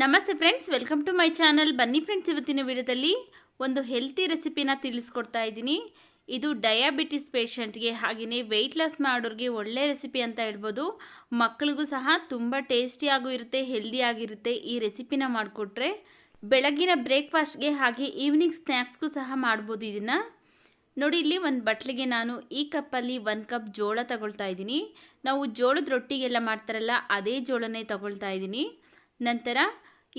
ನಮಸ್ತೆ friends, welcome to my channel. ಬನ್ನಿ friends, ಇವತ್ತಿನ ವಿಡಿಯೋದಲ್ಲಿ ಒಂದು ಹೆಲ್ತಿ ರೆಸಿಪಿನ ತಿಳಿಸ್ಕೊಡ್ತಾ ಇದ್ದೀನಿ. ಇದು ಡಯಾಬಿಟಿಸ್ ಪೇಷಂಟ್ಗೆ ಹಾಗೆಯೇ ವೆಯ್ಟ್ ಲಾಸ್ ಮಾಡೋರಿಗೆ ಒಳ್ಳೆ ರೆಸಿಪಿ ಅಂತ ಹೇಳ್ಬೋದು. ಮಕ್ಕಳಿಗೂ ಸಹ ತುಂಬ ಟೇಸ್ಟಿಯಾಗೂ ಇರುತ್ತೆ ಹೆಲ್ದಿ ಆಗಿರುತ್ತೆ ಈ ರೆಸಿಪಿನ ಮಾಡಿಕೊಟ್ರೆ. ಬೆಳಗಿನ ಬ್ರೇಕ್ಫಾಸ್ಟ್ಗೆ ಹಾಗೆ ಈವ್ನಿಂಗ್ ಸ್ನ್ಯಾಕ್ಸ್ಗೂ ಸಹ ಮಾಡ್ಬೋದು ಇದನ್ನು. ನೋಡಿ, ಇಲ್ಲಿ ಒಂದು ಬಟ್ಲಿಗೆ ನಾನು ಈ ಕಪ್ಪಲ್ಲಿ ಒಂದು ಕಪ್ ಜೋಳ ತಗೊಳ್ತಾ ಇದ್ದೀನಿ. ನಾವು ಜೋಳದ ರೊಟ್ಟಿಗೆಲ್ಲ ಮಾಡ್ತಾರಲ್ಲ, ಅದೇ ಜೋಳನೇ ತಗೊಳ್ತಾ ಇದ್ದೀನಿ. ನಂತರ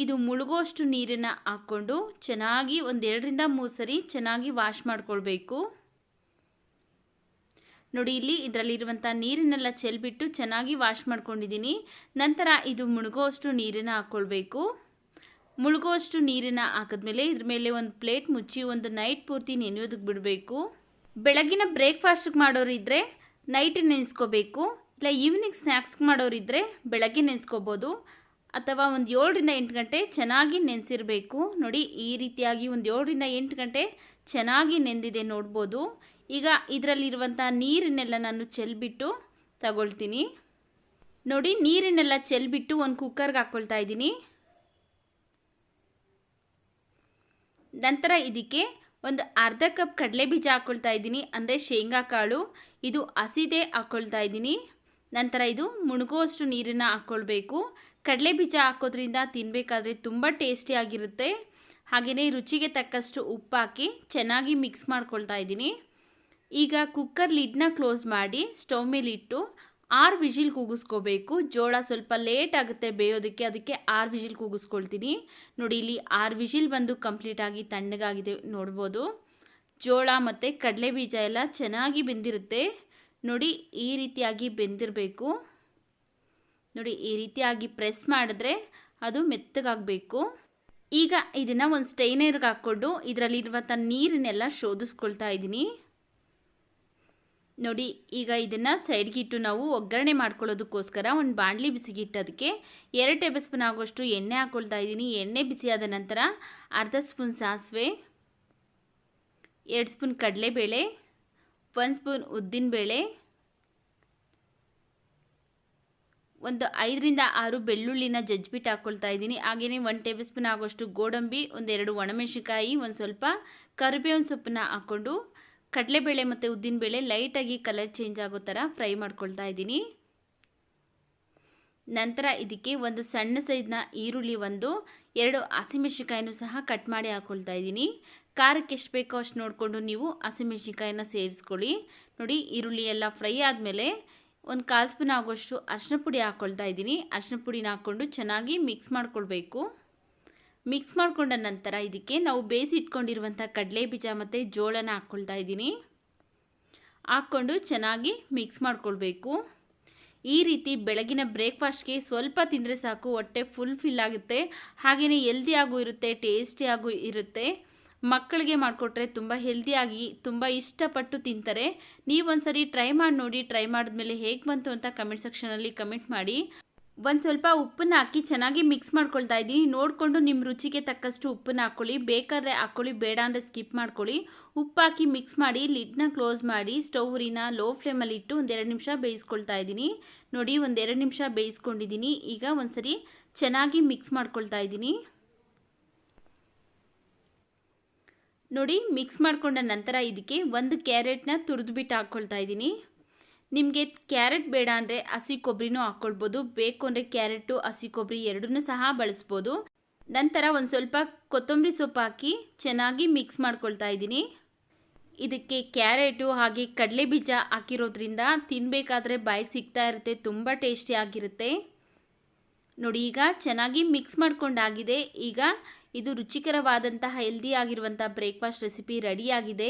ಇದು ಮುಳುಗೋಷ್ಟು ನೀರನ್ನು ಹಾಕ್ಕೊಂಡು ಚೆನ್ನಾಗಿ ಒಂದೆರಡರಿಂದ ಮೂರು ಸರಿ ಚೆನ್ನಾಗಿ ವಾಶ್ ಮಾಡ್ಕೊಳ್ಬೇಕು. ನೋಡಿ, ಇಲ್ಲಿ ಇದರಲ್ಲಿರುವಂಥ ನೀರನ್ನೆಲ್ಲ ಚೆಲ್ಬಿಟ್ಟು ಚೆನ್ನಾಗಿ ವಾಶ್ ಮಾಡ್ಕೊಂಡಿದ್ದೀನಿ. ನಂತರ ಇದು ಮುಳುಗೋಷ್ಟು ನೀರನ್ನು ಹಾಕ್ಕೊಳ್ಬೇಕು. ಮುಳುಗೋಷ್ಟು ನೀರನ್ನು ಹಾಕಿದ್ಮೇಲೆ ಇದ್ರ ಮೇಲೆ ಒಂದು ಪ್ಲೇಟ್ ಮುಚ್ಚಿ ಒಂದು ನೈಟ್ ಪೂರ್ತಿ ನೆನೆಯೋದಕ್ಕೆ ಬಿಡಬೇಕು. ಬೆಳಗಿನ ಬ್ರೇಕ್ಫಾಸ್ಟ್ಗೆ ಮಾಡೋರು ಇದ್ದರೆ ನೈಟ್ ನೆನೆಸ್ಕೋಬೇಕು. ಇಲ್ಲ, ಈವ್ನಿಂಗ್ ಸ್ನ್ಯಾಕ್ಸ್ಗೆ ಮಾಡೋರಿದ್ದರೆ ಬೆಳಗ್ಗೆ ನೆನೆಸ್ಕೋಬೋದು. ಅಥವಾ ಒಂದು ಏಳರಿಂದ ಎಂಟು ಗಂಟೆ ಚೆನ್ನಾಗಿ ನೆನೆಸಿರಬೇಕು. ನೋಡಿ, ಈ ರೀತಿಯಾಗಿ ಒಂದು ಏಳರಿಂದ ಎಂಟು ಗಂಟೆ ಚೆನ್ನಾಗಿ ನೆಂದಿದೆ ನೋಡ್ಬೋದು. ಈಗ ಇದರಲ್ಲಿರುವಂಥ ನೀರನ್ನೆಲ್ಲ ನಾನು ಚೆಲ್ಬಿಟ್ಟು ತಗೊಳ್ತೀನಿ. ನೋಡಿ ನೀರನ್ನೆಲ್ಲ ಚೆಲ್ಬಿಟ್ಟು ಒಂದು ಕುಕ್ಕರ್ಗೆ ಹಾಕ್ಕೊಳ್ತಾ ಇದ್ದೀನಿ. ನಂತರ ಇದಕ್ಕೆ ಒಂದು ಅರ್ಧ ಕಪ್ ಕಡಲೆ ಬೀಜ ಹಾಕ್ಕೊಳ್ತಾ ಇದ್ದೀನಿ. ಅಂದರೆ ಶೇಂಗಾ ಕಾಳು ಇದು ಹಸಿದೆ ಹಾಕ್ಕೊಳ್ತಾ ಇದ್ದೀನಿ. ನಂತರ ಇದು ಮುಣುಗುವಷ್ಟು ನೀರನ್ನು ಹಾಕ್ಕೊಳ್ಬೇಕು ಕಡಲೆ ಬೀಜ ಹಾಕೋದ್ರಿಂದ ತಿನ್ನಬೇಕಾದ್ರೆ ತುಂಬ ಟೇಸ್ಟಿಯಾಗಿರುತ್ತೆ ಹಾಗೆಯೇ ರುಚಿಗೆ ತಕ್ಕಷ್ಟು ಉಪ್ಪು ಹಾಕಿ ಚೆನ್ನಾಗಿ ಮಿಕ್ಸ್ ಮಾಡ್ಕೊಳ್ತಾ ಇದ್ದೀನಿ. ಈಗ ಕುಕ್ಕರ್ ಲಿಡ್ನ ಕ್ಲೋಸ್ ಮಾಡಿ ಸ್ಟವ್ ಇಟ್ಟು ಆರು ವಿಜಿಲ್ ಕೂಗಿಸ್ಕೋಬೇಕು. ಜೋಳ ಸ್ವಲ್ಪ ಲೇಟ್ ಆಗುತ್ತೆ ಬೇಯೋದಕ್ಕೆ, ಅದಕ್ಕೆ ಆರು ವಿಜಿಲ್ ಕೂಗಿಸ್ಕೊಳ್ತೀನಿ. ನೋಡಿ, ಇಲ್ಲಿ ಆರು ವಿಜಿಲ್ ಬಂದು ಕಂಪ್ಲೀಟಾಗಿ ತಣ್ಣಗಾಗಿದೆ ನೋಡ್ಬೋದು. ಜೋಳ ಮತ್ತು ಕಡಲೆ ಬೀಜ ಎಲ್ಲ ಚೆನ್ನಾಗಿ ಬೆಂದಿರುತ್ತೆ. ನೋಡಿ, ಈ ರೀತಿಯಾಗಿ ಬೆಂದಿರಬೇಕು. ನೋಡಿ, ಈ ರೀತಿಯಾಗಿ ಪ್ರೆಸ್ ಮಾಡಿದ್ರೆ ಅದು ಮೆತ್ತಗಾಗಬೇಕು. ಈಗ ಇದನ್ನು ಒಂದು ಸ್ಟೈನರ್ಗೆ ಹಾಕ್ಕೊಂಡು ಇದರಲ್ಲಿರುವಂಥ ನೀರನ್ನೆಲ್ಲ ಶೋಧಿಸ್ಕೊಳ್ತಾ ಇದ್ದೀನಿ. ನೋಡಿ, ಈಗ ಇದನ್ನು ಸೈಡ್ಗಿಟ್ಟು ನಾವು ಒಗ್ಗರಣೆ ಮಾಡ್ಕೊಳ್ಳೋದಕ್ಕೋಸ್ಕರ ಒಂದು ಬಾಣಲಿ ಬಿಸಿಗಿಟ್ಟೋದಕ್ಕೆ ಎರಡು ಟೇಬಲ್ ಸ್ಪೂನ್ ಆಗೋಷ್ಟು ಎಣ್ಣೆ ಹಾಕ್ಕೊಳ್ತಾ ಇದ್ದೀನಿ. ಎಣ್ಣೆ ಬಿಸಿಯಾದ ನಂತರ ಅರ್ಧ ಸ್ಪೂನ್ ಸಾಸಿವೆ, ಎರಡು ಸ್ಪೂನ್ ಕಡಲೆಬೇಳೆ ಒಂದು ಸ್ಪೂನ್ ಉದ್ದಿನಬೇಳೆ ಒಂದು ಐದರಿಂದ ಆರು ಬೆಳ್ಳುಳ್ಳಿನ ಜಜ್ಬಿಟ್ಟು ಹಾಕ್ಕೊಳ್ತಾ ಇದ್ದೀನಿ. ಹಾಗೆಯೇ ಒಂದು ಟೇಬಲ್ ಸ್ಪೂನ್ ಆಗೋಷ್ಟು ಗೋಡಂಬಿ ಒಂದೆರಡು ಒಣಮೆಣಸಿಕಾಯಿ ಒಂದು ಸ್ವಲ್ಪ ಕರಿಬೇವಿನ ಸೊಪ್ಪನ್ನ ಹಾಕ್ಕೊಂಡು ಕಡಲೆಬೇಳೆ ಮತ್ತು ಉದ್ದಿನಬೇಳೆ ಲೈಟಾಗಿ ಕಲರ್ ಚೇಂಜ್ ಆಗೋ ಥರ ಫ್ರೈ ಮಾಡ್ಕೊಳ್ತಾ ಇದ್ದೀನಿ. ನಂತರ ಇದಕ್ಕೆ ಒಂದು ಸಣ್ಣ ಸೈಜ್ನ ಈರುಳ್ಳಿ ಒಂದು, ಎರಡು ಹಸಿಮೆಣ್ಸಿನ್ಕಾಯಿನೂ ಸಹ ಕಟ್ ಮಾಡಿ ಹಾಕ್ಕೊಳ್ತಾ ಇದ್ದೀನಿ. ಖಾರಕ್ಕೆ ಎಷ್ಟು ಬೇಕೋ ಅಷ್ಟು ನೋಡಿಕೊಂಡು ನೀವು ಹಸಿಮೆಣ್ಸಿನ್ಕಾಯಿನ ಸೇರಿಸ್ಕೊಳ್ಳಿ. ನೋಡಿ, ಈರುಳ್ಳಿ ಎಲ್ಲ ಫ್ರೈ ಆದಮೇಲೆ ಒಂದು ಕಾಲು ಸ್ಪೂನ್ ಆಗೋಷ್ಟು ಅರಿಶಿನ ಪುಡಿ ಹಾಕ್ಕೊಳ್ತಾ ಇದ್ದೀನಿ. ಅರಿಶಿನ ಪುಡಿನ ಹಾಕ್ಕೊಂಡು ಚೆನ್ನಾಗಿ ಮಿಕ್ಸ್ ಮಾಡ್ಕೊಳ್ಬೇಕು. ಮಿಕ್ಸ್ ಮಾಡಿಕೊಂಡ ನಂತರ ಇದಕ್ಕೆ ನಾವು ಬೇಯಿಸಿ ಇಟ್ಕೊಂಡಿರುವಂಥ ಕಡಲೆ ಬೀಜ ಮತ್ತು ಜೋಳನ ಹಾಕ್ಕೊಳ್ತಾ ಇದ್ದೀನಿ. ಹಾಕ್ಕೊಂಡು ಚೆನ್ನಾಗಿ ಮಿಕ್ಸ್ ಮಾಡ್ಕೊಳ್ಬೇಕು. ಈ ರೀತಿ ಬೆಳಗಿನ ಬ್ರೇಕ್ಫಾಸ್ಟ್ಗೆ ಸ್ವಲ್ಪ ತಿಂದರೆ ಸಾಕು, ಹೊಟ್ಟೆ ಫುಲ್ ಫಿಲ್ ಆಗುತ್ತೆ. ಹಾಗೆಯೇ ಹೆಲ್ದಿಯಾಗೂ ಇರುತ್ತೆ ಟೇಸ್ಟಿಯಾಗೂ ಇರುತ್ತೆ. ಮಕ್ಕಳಿಗೆ ಮಾಡಿಕೊಟ್ರೆ ತುಂಬ ಹೆಲ್ದಿಯಾಗಿ ತುಂಬ ಇಷ್ಟಪಟ್ಟು ತಿಂತಾರೆ. ನೀವೊಂದ್ಸರಿ ಟ್ರೈ ಮಾಡಿ ನೋಡಿ ಟ್ರೈ ಮಾಡಿದ್ಮೇಲೆ ಹೇಗೆ ಬಂತು ಅಂತ ಕಮೆಂಟ್ ಸೆಕ್ಷನಲ್ಲಿ ಕಮೆಂಟ್ ಮಾಡಿ. ಒಂದು ಸ್ವಲ್ಪ ಉಪ್ಪನ್ನ ಹಾಕಿ ಚೆನ್ನಾಗಿ ಮಿಕ್ಸ್ ಮಾಡ್ಕೊಳ್ತಾ ಇದ್ದೀನಿ. ನೋಡಿಕೊಂಡು ನಿಮ್ಮ ರುಚಿಗೆ ತಕ್ಕಷ್ಟು ಉಪ್ಪನ್ನ ಹಾಕ್ಕೊಳ್ಳಿ. ಬೇಕಾದ್ರೆ ಹಾಕ್ಕೊಳ್ಳಿ, ಬೇಡ ಅಂದರೆ ಸ್ಕಿಪ್ ಮಾಡ್ಕೊಳ್ಳಿ. ಉಪ್ಪು ಹಾಕಿ ಮಿಕ್ಸ್ ಮಾಡಿ ಲಿಡ್ನ ಕ್ಲೋಸ್ ಮಾಡಿ ಸ್ಟವ್ ಉರಿನ ಲೋ ಫ್ಲೇಮಲ್ಲಿ ಇಟ್ಟು ಒಂದೆರಡು ನಿಮಿಷ ಬೇಯಿಸ್ಕೊಳ್ತಾ ಇದ್ದೀನಿ. ನೋಡಿ ಒಂದೆರಡು ನಿಮಿಷ ಬೇಯಿಸ್ಕೊಂಡಿದ್ದೀನಿ. ಈಗ ಒಂದ್ಸರಿ ಚೆನ್ನಾಗಿ ಮಿಕ್ಸ್ ಮಾಡ್ಕೊಳ್ತಾ ಇದ್ದೀನಿ. ನೋಡಿ ಮಿಕ್ಸ್ ಮಾಡಿಕೊಂಡ ನಂತರ ಇದಕ್ಕೆ ಒಂದು ಕ್ಯಾರೆಟ್ನ ತುರಿದ್ಬಿಟ್ಟು ಹಾಕ್ಕೊಳ್ತಾ ಇದ್ದೀನಿ. ನಿಮಗೆ ಕ್ಯಾರೆಟ್ ಬೇಡ ಅಂದರೆ ಹಸಿ ಕೊಬ್ಬರಿನೂ ಹಾಕ್ಕೊಳ್ಬೋದು ಬೇಕು ಅಂದರೆ ಕ್ಯಾರೆಟು ಹಸಿ ಕೊಬ್ಬರಿ ಎರಡನ್ನೂ ಸಹ ಬಳಸ್ಬೋದು. ನಂತರ ಒಂದು ಸ್ವಲ್ಪ ಕೊತ್ತಂಬರಿ ಸೊಪ್ಪು ಹಾಕಿ ಚೆನ್ನಾಗಿ ಮಿಕ್ಸ್ ಮಾಡ್ಕೊಳ್ತಾ ಇದ್ದೀನಿ. ಇದಕ್ಕೆ ಕ್ಯಾರೆಟು ಹಾಗೆ ಕಡಲೆ ಬೀಜ ಹಾಕಿರೋದ್ರಿಂದ ತಿನ್ನಬೇಕಾದ್ರೆ ಬಾಯಿಗೆ ಸಿಗ್ತಾ ಇರುತ್ತೆ, ತುಂಬ ಟೇಸ್ಟಿಯಾಗಿರುತ್ತೆ ನೋಡಿ, ಈಗ ಚೆನ್ನಾಗಿ ಮಿಕ್ಸ್ ಮಾಡ್ಕೊಂಡಾಗಿದೆ. ಈಗ ಇದು ರುಚಿಕರವಾದಂತಹ ಹೆಲ್ದಿ ಆಗಿರುವಂಥ ಬ್ರೇಕ್ಫಾಸ್ಟ್ ರೆಸಿಪಿ ರೆಡಿಯಾಗಿದೆ.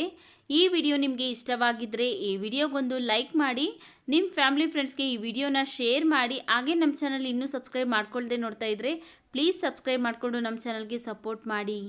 ಈ ವಿಡಿಯೋ ನಿಮಗೆ ಇಷ್ಟವಾಗಿದ್ದರೆ ಈ ವಿಡಿಯೋಗೊಂದು ಲೈಕ್ ಮಾಡಿ ನಿಮ್ಮ ಫ್ಯಾಮಿಲಿ ಫ್ರೆಂಡ್ಸ್ಗೆ ಈ ವಿಡಿಯೋನ ಶೇರ್ ಮಾಡಿ, ಹಾಗೆ ನಮ್ಮ ಚಾನಲ್ ಇನ್ನೂ ಸಬ್ಸ್ಕ್ರೈಬ್ ಮಾಡ್ಕೊಳ್ಳದೆ ನೋಡ್ತಾ ಇದ್ದರೆ ಪ್ಲೀಸ್ ಸಬ್ಸ್ಕ್ರೈಬ್ ಮಾಡಿಕೊಂಡು ನಮ್ಮ ಚಾನಲ್ಗೆ ಸಪೋರ್ಟ್ ಮಾಡಿ.